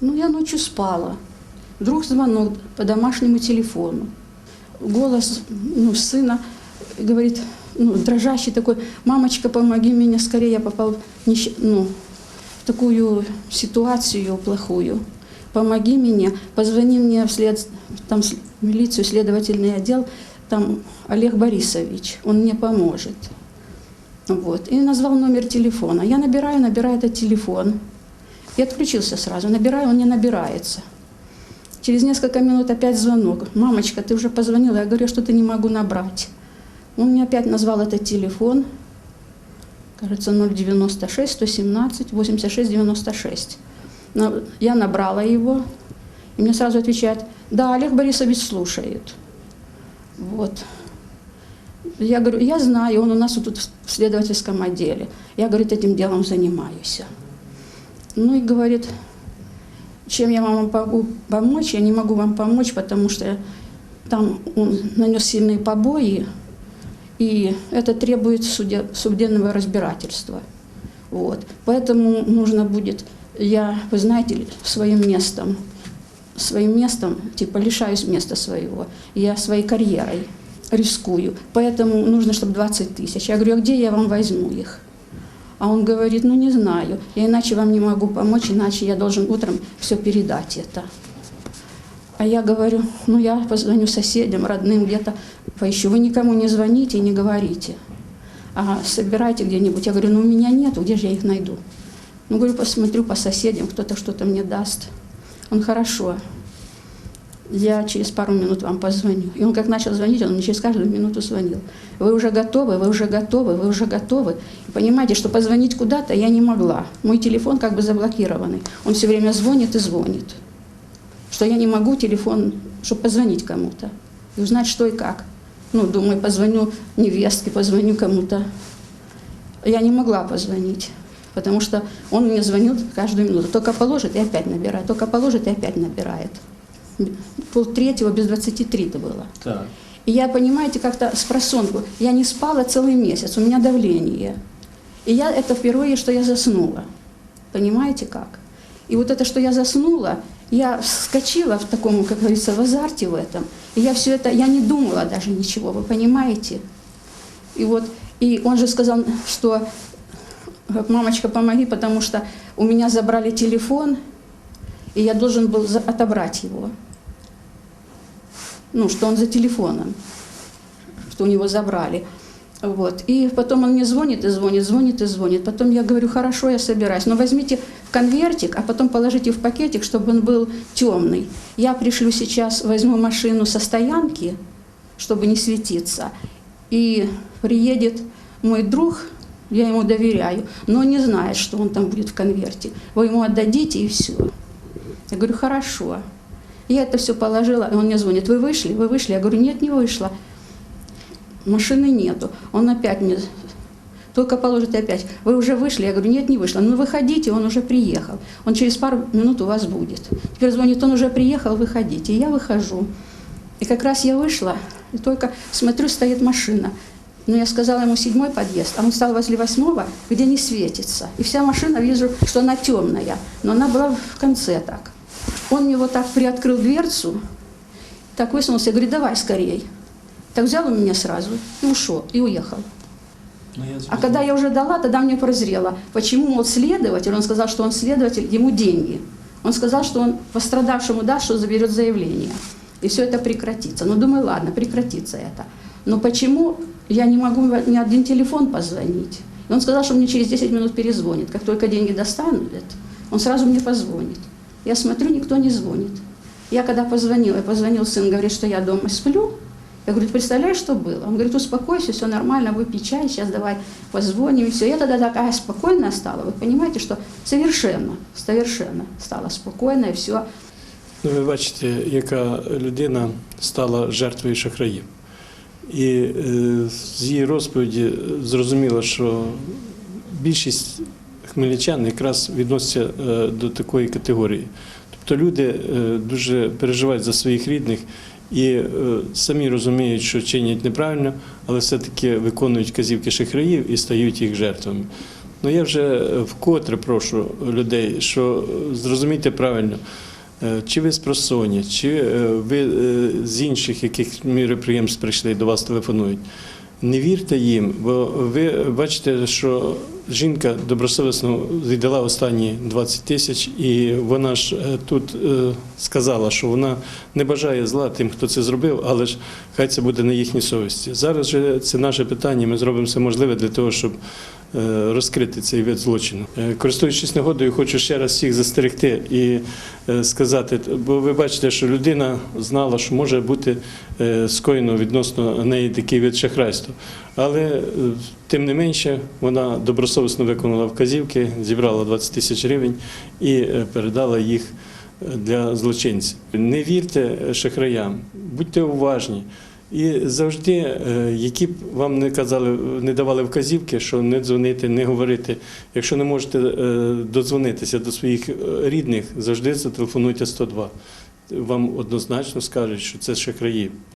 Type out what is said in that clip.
Ну, я ночью спала. Вдруг звонок по домашнему телефону. Голос ну, сына говорит, ну, дрожащий такой, мамочка, помоги мне скорее, я попал в, нещ- ну, в такую ситуацию плохую. Помоги мне, позвони мне в след... там, в милицию, следовательный отдел, там Олег Борисович, он мне поможет. Вот. И назвал номер телефона. Я набираю, набираю этот телефон. И отключился сразу. Набираю, он не набирается. Через несколько минут опять звонок. Мамочка, ты уже позвонила? Я говорю, что ты не могу набрать. Он мне опять назвал этот телефон. Кажется, 096 117 86 96. На- Я набрала его. И мне сразу отвечает, да, Олег Борисович слушает. Вот. Я говорю, я знаю, он у нас тут в следовательском отделе. Я, говорит, этим делом занимаюсь. Ну и говорит, чем я вам могу помочь? Я не могу вам помочь, потому что там он нанес сильные побои, и это требует судя- судебного разбирательства. Вот. Поэтому нужно будет, я, вы знаете, своим местом, своим местом, типа лишаюсь места своего, я своей карьерой рискую, поэтому нужно, чтобы 20 тысяч. Я говорю, а где я вам возьму их? А он говорит, ну не знаю, я иначе вам не могу помочь, иначе я должен утром все передать это. А я говорю, ну я позвоню соседям, родным где-то поищу. Вы никому не звоните и не говорите. А собирайте где-нибудь. Я говорю, ну у меня нету, где же я их найду? Ну, говорю, посмотрю по соседям, кто-то что-то мне даст. Он, хорошо, я через пару минут вам позвоню. И он как начал звонить, он мне через каждую минуту звонил. Вы уже готовы, вы уже готовы, вы уже готовы. И понимаете, что позвонить куда-то я не могла. Мой телефон как бы заблокированный. Он все время звонит и звонит. Что я не могу телефон, чтобы позвонить кому-то. И узнать, что и как. Ну, думаю, позвоню невестке, позвоню кому-то. Я не могла позвонить. Потому что он мне звонил каждую минуту. Только положит и опять набирает. Только положит и опять набирает. Пол третьего без 23 это было. Так. И я, понимаете, как-то с просонку. Я не спала целый месяц, у меня давление. И я это впервые, что я заснула. Понимаете как? И вот это, что я заснула, я вскочила в таком, как говорится, в азарте в этом. И я все это, я не думала даже ничего, вы понимаете? И вот, и он же сказал, что мамочка, помоги, потому что у меня забрали телефон, и я должен был отобрать его. Ну, что он за телефоном, что у него забрали. Вот. И потом он мне звонит и звонит, звонит и звонит. Потом я говорю, хорошо, я собираюсь, но возьмите конвертик, а потом положите в пакетик, чтобы он был темный. Я пришлю сейчас, возьму машину со стоянки, чтобы не светиться. И приедет мой друг, я ему доверяю, но не знает, что он там будет в конверте. Вы ему отдадите и все. Я говорю, хорошо. Я это все положила, и он мне звонит, вы вышли, вы вышли? Я говорю, нет, не вышла. Машины нету. Он опять мне, только положит опять. Вы уже вышли? Я говорю, нет, не вышла. Ну, выходите, он уже приехал. Он через пару минут у вас будет. Теперь звонит, он уже приехал, выходите. И я выхожу. И как раз я вышла, и только смотрю, стоит машина. Но я сказала ему седьмой подъезд, а он стал возле восьмого, где не светится. И вся машина, вижу, что она темная, но она была в конце так. Он мне вот так приоткрыл дверцу, так высунулся, я говорю, давай скорей. Так взял у меня сразу и ушел, и уехал. Ну, А когда я уже дала, тогда мне прозрело, почему вот следователь, он сказал, что он следователь, ему деньги. Он сказал, что он пострадавшему даст, что заберет заявление. И все это прекратится. Ну, думаю, ладно, прекратится это. Но почему я не могу ни один телефон позвонить? И он сказал, что мне через 10 минут перезвонит. Как только деньги достанут, он сразу мне позвонит. Я смотрю, никто не звонит. Я когда позвонила, я позвонил сын, говорит, что я дома сплю. Я говорю, представляешь, что было? Он говорит, успокойся, все нормально, выпей чай, сейчас давай позвоним, и все. Я тогда такая спокойная стала. Вы понимаете, что совершенно, совершенно стала спокойна, и все. Ну, ви бачите, яка людина стала жертвою шахраїв. І е, з її розповіді зрозуміло, що більшість хмельничан якраз відносяться е, до такої категорії. Тобто люди е, дуже переживають за своїх рідних і е, самі розуміють, що чинять неправильно, але все-таки виконують казівки шахраїв і стають їх жертвами. Ну я вже вкотре прошу людей, що зрозумійте правильно, чи ви з просоння, чи ви з інших яких міроприємств прийшли до вас телефонують. Не вірте їм, бо ви бачите, що жінка добросовісно віддала останні 20 тисяч, і вона ж е, тут е, сказала, що вона не бажає зла тим, хто це зробив, але ж хай це буде на їхній совісті. Зараз же це наше питання. Ми зробимо все можливе для того, щоб розкрити цей вид злочину. Е, Користуючись нагодою, хочу ще раз всіх застерегти і е, сказати, бо ви бачите, що людина знала, що може бути е, скоєно відносно неї такий вид шахрайства. Але е, тим не менше вона добросовісно виконала вказівки, зібрала 20 тисяч гривень і е, передала їх е, для злочинців. Не вірте шахраям, будьте уважні. І завжди, е, які б вам не казали, не давали вказівки, що не дзвонити, не говорити. Якщо не можете е, додзвонитися до своїх е, рідних, завжди зателефонуйте 102. Вам однозначно скажуть, що це шахраї.